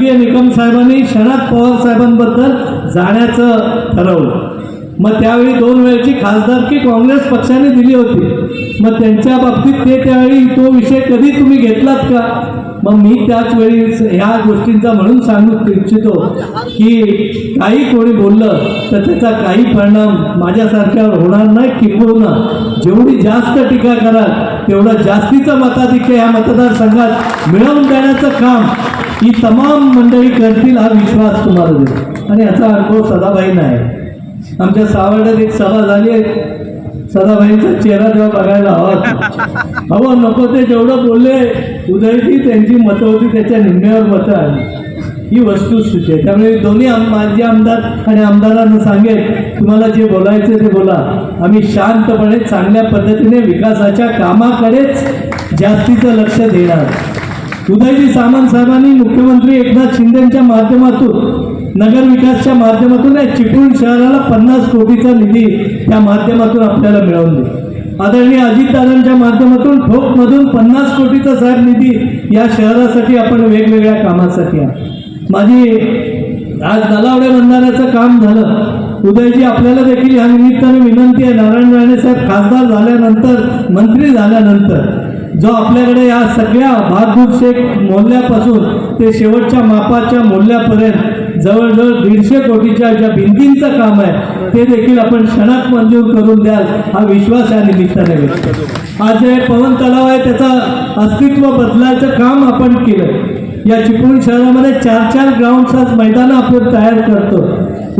निकम साहेबांनी शरद पवार साहेबांबद्दल जाण्याचं ठरवलं. मग त्यावेळी दोन वेळची खासदारकी काँग्रेस पक्षाने दिली होती. मग त्यांच्या बाबतीत ते त्यावेळी तो विषय कधी तुम्ही घेतलात का? मग मी त्याच वेळी ह्या गोष्टींचा म्हणून सांगू इच्छितो की काही कोणी बोललं तर त्याचा काही परिणाम माझ्यासारख्यावर होणार नाही किंबहुना जेवढी जास्त टीका कराल तेवढा जास्तीचा मताधिक्य ह्या मतदारसंघात मिळवून देण्याचं काम ही तमाम मंडळी करतील हा विश्वास तुम्हाला देतो. आणि याचा अनुभव सदाबाईंना आहे आमच्या सावर्ड्यात एक सभा झाली आहे. सदाबाईंचा चेहरा तेव्हा बघायला हवा हवं नको ते जेवढं बोलले उदयची त्यांची मतं होती त्याच्या निम्म्यावर मतं आली ही वस्तुस्थिती आहे त्यामुळे दोन्ही आम माजी आमदार आणि आमदारांना सांगेल तुम्हाला जे बोलायचे ते बोला. आम्ही शांतपणे चांगल्या पद्धतीने विकासाच्या कामाकडेच जास्तीचं लक्ष देणार. उदयजी सामंत साहेबांनी मुख्यमंत्री एकनाथ शिंदेच्या माध्यमातून नगर विकासच्या माध्यमातून या चिपळूण शहराला पन्नास कोटीचा निधी त्या माध्यमातून आपल्याला मिळवून दिला. आदरणीय अजितदादांच्या माध्यमातून ठोकमधून पन्नास कोटीचा साहेब निधी या शहरासाठी आपण वेगवेगळ्या कामासाठी आहे माझी आज नलावडे बंधाऱ्याचं काम झालं. उदयजी आपल्याला देखील या निमित्ताने विनंती आहे. नारायण राणे साहेब खासदार झाल्यानंतर मंत्री झाल्यानंतर जो आपल्याकडे या सगळ्या बहादूर शेख मोहल्ल्यापासून ते शेवटच्या मापाच्या मोहल्ल्यापर्यंत जवळजवळ दीडशे कोटीच्या ज्या भिंतींचं काम आहे ते देखील आपण क्षणात मंजूर करून द्याल हा विश्वास या निमित्ताने व्यक्त करतो. आज जे पवन तलाव आहे त्याचा अस्तित्व बदलायचं काम आपण केलं या चिपळूण शहरामध्ये चार चार ग्राउंड्स आज मैदानं आपण तयार करतो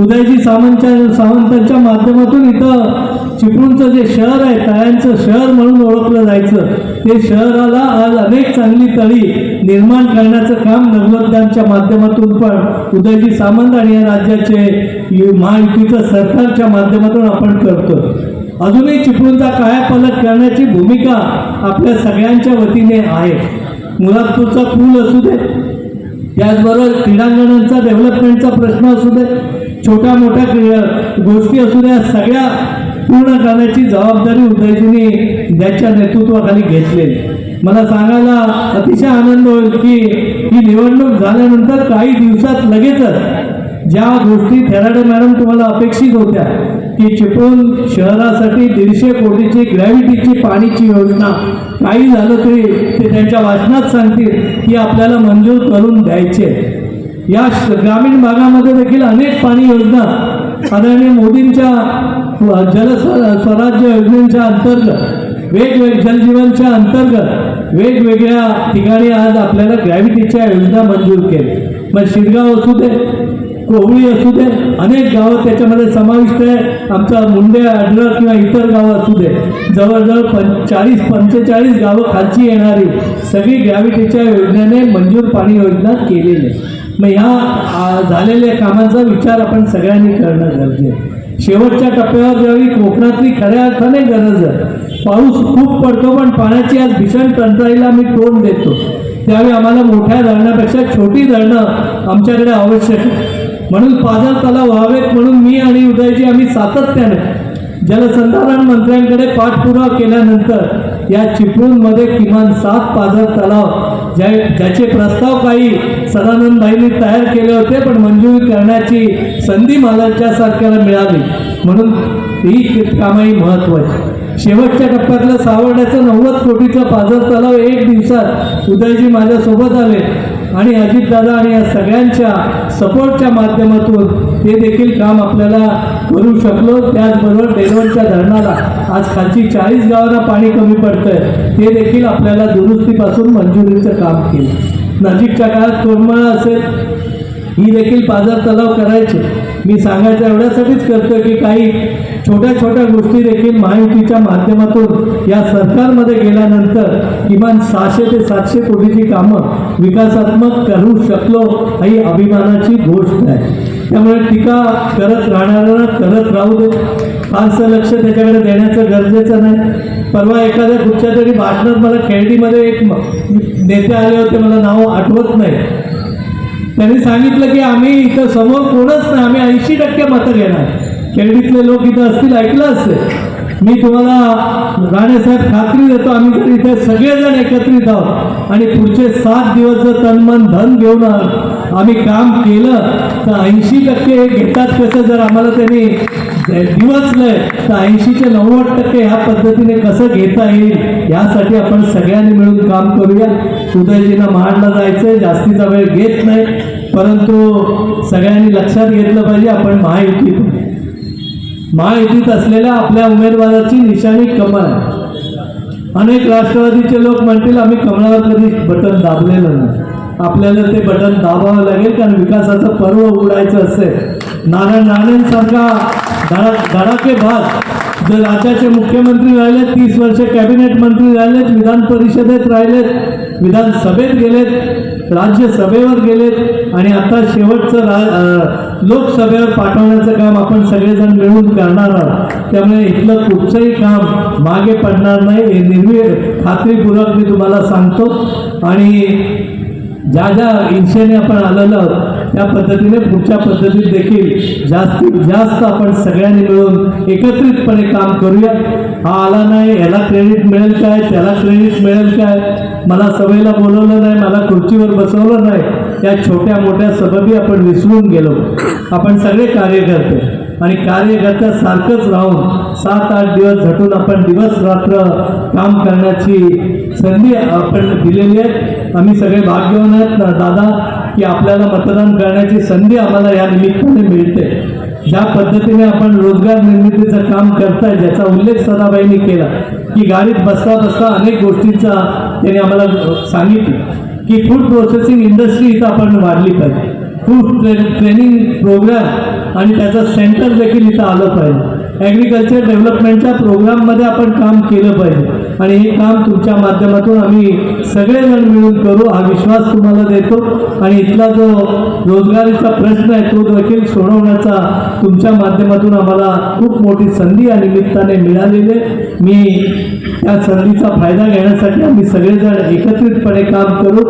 उदयजी सावंतच्या सावंतांच्या माध्यमातून इथं चिपळूणचं जे शहर आहे तळ्यांचं शहर म्हणून ओळखलं जायचं ते शहराला आज अनेक चांगली तळी निर्माण करण्याचं काम नवलकदांच्या माध्यमातून पण उदयजी सामंत आणि या राज्याचे महायुतीचं सरकारच्या माध्यमातून आपण करतो. अजूनही चिपळूणचा कायापालट करण्याची भूमिका आपल्या सगळ्यांच्या वतीने आहे. मुलादपूरचा पूल असू दे त्याचबरोबर क्रीडांगणांचा डेव्हलपमेंटचा प्रश्न असू दे छोट्या मोठ्या क्रिया गोष्टी असू द्या सगळ्या पूर्ण करण्याची जबाबदारी उदयजींनी त्याच्या नेतृत्वाखाली घेतलेली. मला सांगायला अतिशय आनंद होईल की ही निवडणूक झाल्यानंतर काही दिवसात लगेचच ज्या गोष्टी थेराडे मॅडम तुम्हाला अपेक्षित होत्या की चिपळूण शहरासाठी दीडशे कोटीची ग्रॅव्हिटीची पाणीची योजना काही झालं तरी ते त्यांच्या वाचनात सांगतील की आपल्याला मंजूर करून द्यायचे. या ग्रामीण भागामध्ये देखील अनेक पाणी योजना आदरणीय मोदींच्या अ, जल स्वराज्य योजनेच्या अंतर्गत वेगवेग जलजीवनच्या अंतर्गत वेगवेगळ्या ठिकाणी आज आपल्याला ग्रॅव्हिटीच्या योजना मंजूर केल्या. मग शिरगाव असू दे कोवळी असू दे अनेक गावं त्याच्यामध्ये समाविष्ट आहे आमचा मुंडे अडरळ किंवा इतर गावं असू दे. जवळजवळ पं चाळीस पंचेचाळीस गावं खालची येणारी सगळी ग्रॅव्हिटीच्या योजनेने मंजूर पाणी योजना केलेली आहे. मग ह्या झालेल्या कामांचा विचार आपण सगळ्यांनी करणं गरजेचं आहे. शेवटच्या टप्प्यावर ज्यावेळी कोकणातली खऱ्या अर्थाने गरज आहे पाऊस खूप पडतो पण पाण्याची आज भीषण टंचाईला मी तोंड देतो. त्यावेळी आम्हाला मोठ्या धरणापेक्षा छोटी धरणं आमच्याकडे आवश्यक आहे. म्हणून पाझर तलाव व्हावेत म्हणून मी आणि उदयजी आम्ही सातत्याने जलसंधारण मंत्र्यांकडे पाठपुरावा केल्यानंतर या चिपळूणमध्ये किमान सात पाझर तलाव ज्या ज्याचे प्रस्ताव काही सदानंदभाईंनी तयार केले होते पण मंजुरी करण्याची संधी मालाच्या सरकारला मिळाली. म्हणून ही कामही महत्त्वाची. शेवटच्या टप्प्यातलं सावरण्याचं नव्वद कोटीचं पाझर तलाव एक दिवसात उदयजी माझ्यासोबत आले. आणि अजितदादा आणि या सगळ्यांच्या सपोर्टच्या माध्यमातून ते देखील काम आपल्याला करू शकलो. त्याचबरोबर डेलवडच्या धरणाला आज खालची चाळीस गावांना पाणी कमी पडतंय. ते देखील आपल्याला दुरुस्तीपासून मंजुरीचं काम केलं. नजीकच्या काळात कोरमळा असेल ही देखील पाझर तलाव करायचे. मी सांगायचं एवढ्यासाठीच करतो की काही छोट्या छोट्या गोष्टी देखील महायुतीच्या माध्यमातून या सरकारमध्ये गेल्यानंतर किमान सहाशे ते सातशे कोटीची कामं विकासात्मक करू शकलो ही अभिमानाची गोष्ट आहे. त्यामुळे टीका करत राहणाऱ्यांना करत राहू दे. फारसं लक्ष त्याच्याकडे देण्याचं गरजेचं नाही. परवा एखाद्या कुठच्या तरी भाषणात मला खेळडीमध्ये एक नेते आले होते मला नाव आठवत नाही. त्यांनी सांगितलं की आम्ही इथं समोर कोणच नाही आम्ही ऐंशी टक्के मतं घेणार. खेळडीतले लोक इथं असतील ऐकलं असेल. मी तुम्हाला राणेसाहेब खात्री देतो आम्ही जर इथे सगळेजण एकत्रित आहोत आणि पुढचे सात दिवस जर तन मन धन घेऊन आम्ही काम केलं तर ऐंशी टक्के घेतात कसं जर आम्हाला त्यांनी दिवसलंय तर ऐंशीचे नव्वद टक्के ह्या पद्धतीने कसं घेता येईल यासाठी आपण सगळ्यांनी मिळून काम करूया उदयजींना महाडला जायचंय जास्तीचा वेळ घेत नाही परंतु सगळ्यांनी लक्षात घेतलं पाहिजे आपण महायुतीत महायुतीत असलेल्या आपल्या उमेदवाराची निशाणी कमळ. आहे अनेक राष्ट्रवादीचे लोक म्हणतील आम्ही कमळावर कधी बटन दाबलेलं नाही. आपल्याला ते बटन दाबावं लागेल कारण विकासाचं पर्व उघडायचं असेल. नाना नाण्यांसारखा धडा भाग जर राज्याचे मुख्यमंत्री राहिले तीस वर्ष कॅबिनेट मंत्री राहिलेत विधान परिषदेत राहिलेत विधानसभेत गेलेत राज्यसभेवर गेलेत आणि आता शेवटचं रा लोकसभेवर पाठवण्याचं काम आपण सगळेजण मिळून करणार आहोत. त्यामुळे इथलं कुठचंही काम मागे पडणार नाही. हे निर्वि खात्रीपूर्वक मी तुम्हाला सांगतो. आणि ज्या ज्या इच्छेने आपण आलेलं आहोत त्या पद्धतीने पुढच्या पद्धतीत देखील जास्तीत जास्त आपण सगळ्यांनी मिळून एकत्रितपणे काम करूया. हा आला नाही याला क्रेडिट मिळेल काय त्याला क्रेडिट मिळेल काय? मला सभेला बोलवलं नाही मला खुर्चीवर बसवलं नाही. या छोट्या मोठ्या सबबी आपण विसरून गेलो. आपण सगळे कार्यकर्ते आणि कार्यकर्त्यासारखंच राहून सात आठ दिवस झटून आपण दिवस रात्र काम करण्याची संधी आपण दिलेली आहे. आम्ही सगळे भाग घेऊन आहेत दादा? की आपल्याला मतदान करण्याची संधी आम्हाला या निमित्ताने मिळते. ज्या पद्धतीने आपण रोजगार निर्मितीचं काम करताय ज्याचा उल्लेख सदाबाईंनी केला की गाडीत बसता बसता अनेक गोष्टींचा त्यांनी आम्हाला सांगितलं की फूड प्रोसेसिंग इंडस्ट्री इथं आपण वाढली पाहिजे. फूड ट्रे ट्रेनिंग प्रोग्राम आणि त्याचं सेंटर देखील इथं आलं पाहिजे. ॲग्रिकल्चर डेव्हलपमेंटच्या प्रोग्राममध्ये आपण काम केलं पाहिजे. आणि हे काम तुमच्या माध्यमातून आम्ही सगळेजण मिळून करू हा विश्वास तुम्हाला देतो. आणि इथला जो रोजगारीचा प्रश्न आहे तो देखील सोडवण्याचा तुमच्या माध्यमातून आम्हाला खूप मोठी संधी या निमित्ताने मिळालेली आहे. मी त्या संधीचा फायदा घेण्यासाठी आम्ही सगळेजण एकत्रितपणे काम करू.